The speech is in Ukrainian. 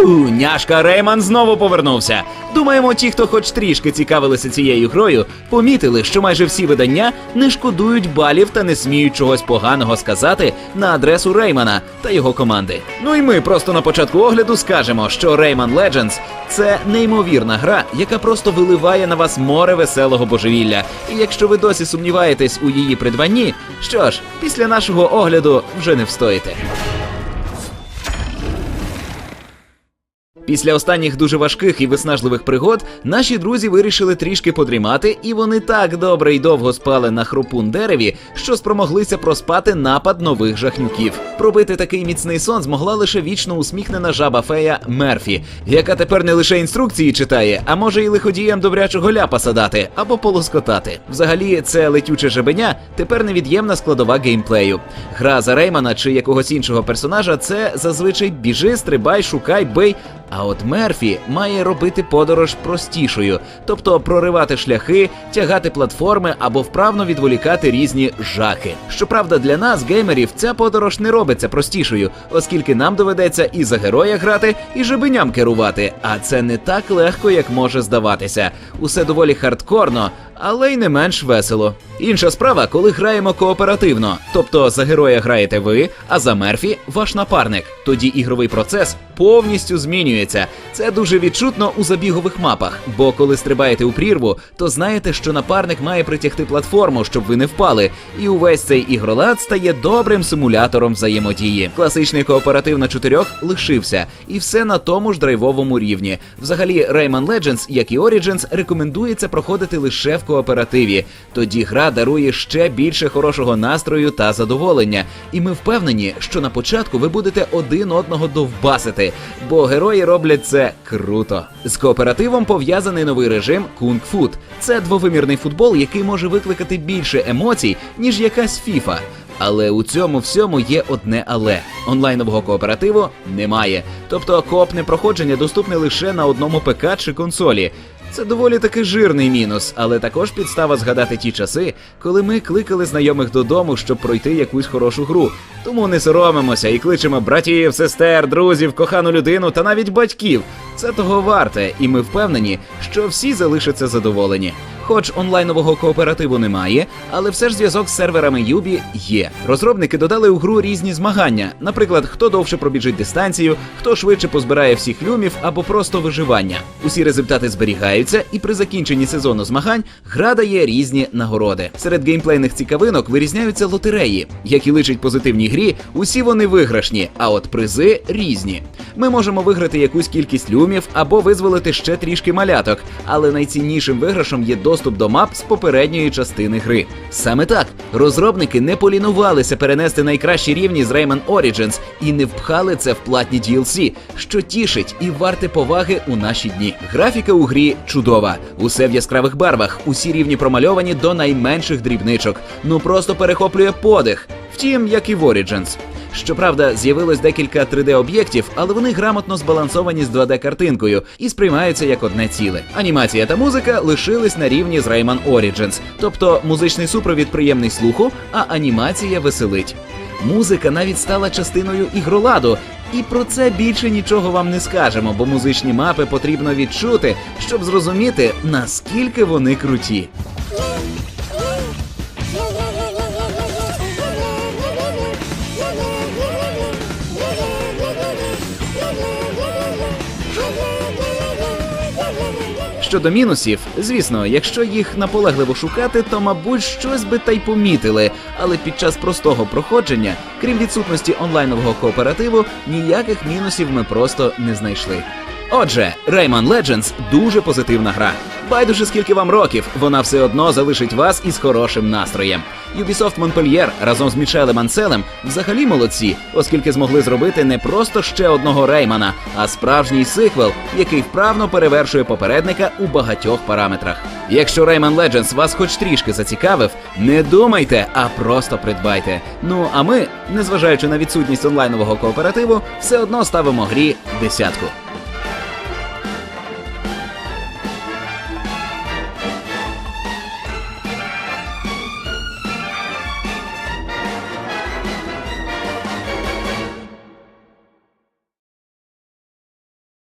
Уху! Няшка Рейман знову повернувся. Думаємо, ті, хто хоч трішки цікавилися цією грою, помітили, що майже всі видання не шкодують балів та не сміють чогось поганого сказати на адресу Реймана та його команди. Ну і ми просто на початку огляду скажемо, що Rayman Legends – це неймовірна гра, яка просто виливає на вас море веселого божевілля. І якщо ви досі сумніваєтесь у її придбанні, що ж, після нашого огляду вже не встоїте. Після останніх дуже важких і виснажливих пригод наші друзі вирішили трішки подрімати, і вони так добре й довго спали на хропун дереві, що спромоглися проспати напад нових жахнюків. Пробити такий міцний сон змогла лише вічно усміхнена жаба фея Мерфі, яка тепер не лише інструкції читає, а може й лиходіям добрячого ляпаса дати або полоскотати. Взагалі, це летюче жабеня тепер невід'ємна складова геймплею. Гра за Реймана чи якогось іншого персонажа це зазвичай біжи, стрибай, шукай, бий. А от Мерфі має робити подорож простішою, тобто проривати шляхи, тягати платформи або вправно відволікати різні жахи. Щоправда, для нас, геймерів, ця подорож не робиться простішою, оскільки нам доведеться і за героя грати, і жебеням керувати. А це не так легко, як може здаватися. Усе доволі хардкорно, але й не менш весело. Інша справа, коли граємо кооперативно, тобто за героя граєте ви, а за Мерфі ваш напарник. Тоді ігровий процес повністю змінюється. Це дуже відчутно у забігових мапах. Бо коли стрибаєте у прірву, то знаєте, що напарник має притягти платформу, щоб ви не впали. І увесь цей ігролад стає добрим симулятором взаємодії. Класичний кооператив на чотирьох лишився, і все на тому ж драйвовому рівні. Взагалі, Rayman Legends, як і Origins, рекомендується проходити лише в кооперативі. Тоді гра дарує ще більше хорошого настрою та задоволення. І ми впевнені, що на початку ви будете один одного довбасити, бо герої роблять це круто. З кооперативом пов'язаний новий режим Fu. Це двовимірний футбол, який може викликати більше емоцій, ніж якась FIFA. Але у цьому всьому є одне але онлайнового кооперативу немає. Тобто коопне проходження доступне лише на одному ПК чи консолі. Це доволі таки жирний мінус, але також підстава згадати ті часи, коли ми кликали знайомих додому, щоб пройти якусь хорошу гру. Тому не соромимося і кличемо братів, сестер, друзів, кохану людину та навіть батьків. Це того варте, і ми впевнені, що всі залишаться задоволені. Хоч онлайнового кооперативу немає, але все ж зв'язок з серверами Юбі є. Розробники додали у гру різні змагання, наприклад, хто довше пробіжить дистанцію, хто швидше позбирає всіх люмів або просто виживання. Усі результати зберігаються, і при закінченні сезону змагань гра дає різні нагороди. Серед геймплейних цікавинок вирізняються лотереї, як і личить позитивній грі, усі вони виграшні, а от призи різні. Ми можемо виграти якусь кількість люмів або визволити ще трішки маляток, але найціннішим виграшом є доступ до мап з попередньої частини гри. Саме так розробники не полінувалися перенести найкращі рівні з Rayman Origins і не впхали це в платні DLC, що тішить і варте поваги у наші дні. Графіка у грі чудова, усе в яскравих барвах, усі рівні промальовані до найменших дрібничок. Ну просто перехоплює подих. Втім, як і в Origins. Щоправда, з'явилось декілька 3D-об'єктів, але вони грамотно збалансовані з 2D-картинкою і сприймаються як одне ціле. Анімація та музика лишились на рівні з Rayman Origins, тобто музичний супровід приємний слуху, а анімація веселить. Музика навіть стала частиною ігроладу. І про це більше нічого вам не скажемо, бо музичні мапи потрібно відчути, щоб зрозуміти, наскільки вони круті. Щодо мінусів, звісно, якщо їх наполегливо шукати, то мабуть щось би та й помітили. Але під час простого проходження, крім відсутності онлайнового кооперативу, ніяких мінусів ми просто не знайшли. Отже, Rayman Legends дуже позитивна гра. Байдуже скільки вам років, вона все одно залишить вас із хорошим настроєм. Ubisoft Montpellier разом з Мішелем Анселем взагалі молодці, оскільки змогли зробити не просто ще одного Реймана, а справжній сиквел, який вправно перевершує попередника у багатьох параметрах. Якщо Rayman Legends вас хоч трішки зацікавив, не думайте, а просто придбайте. Ну а ми, незважаючи на відсутність онлайнового кооперативу, все одно ставимо грі десятку.